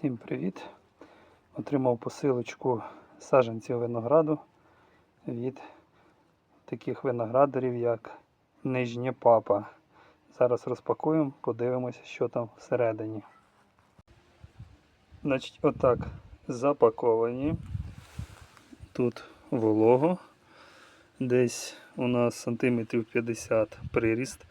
Всім привіт! Отримав посилочку саджанців винограду від таких виноградарів, як Нижня Папа. Зараз розпакуємо, подивимося, що там всередині. Значить, отак запаковані. Тут волого. Десь у нас сантиметрів 50 приріст.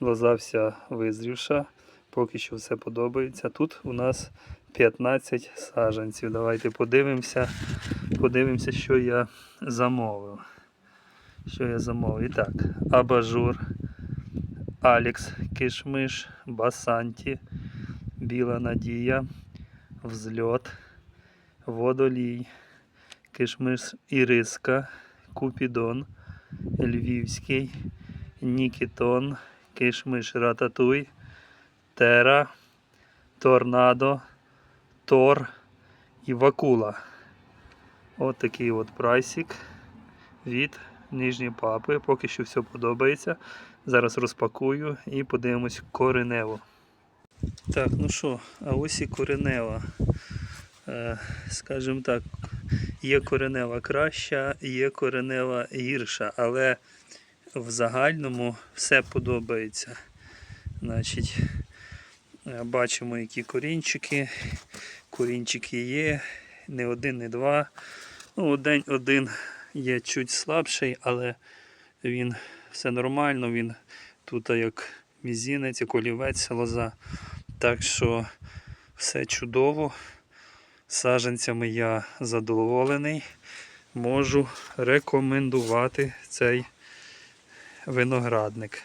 Лоза вся визрівша. Поки що все подобається. Тут у нас 15 саджанців. Давайте подивимося. Подивимося, що я замовив. Що я замовив? І так, абажур, Алекс Кишмиш, Басанті, Біла Надія, Взльот, Водолій, Кишмиш Іриска, Купідон, Львівський, Нікітон, Кишмиш Рататуй, Тера, Торнадо, Тор і Вакула. От такий от прайсик від нижньої папи. Поки що все подобається. Зараз розпакую і подивимось коренево. Так, ну що, а ось і коренева. Е, скажімо так, є коренева краща, є коренева гірша, але в загальному все подобається. Значить, бачимо, які корінчики. Корінчики є, не один, не два. Ну, один, один є чуть слабший, але він все нормально. Він тут як мізінець, як лоза. Так що все чудово. Саджанцями я задоволений. Можу рекомендувати цей виноградник.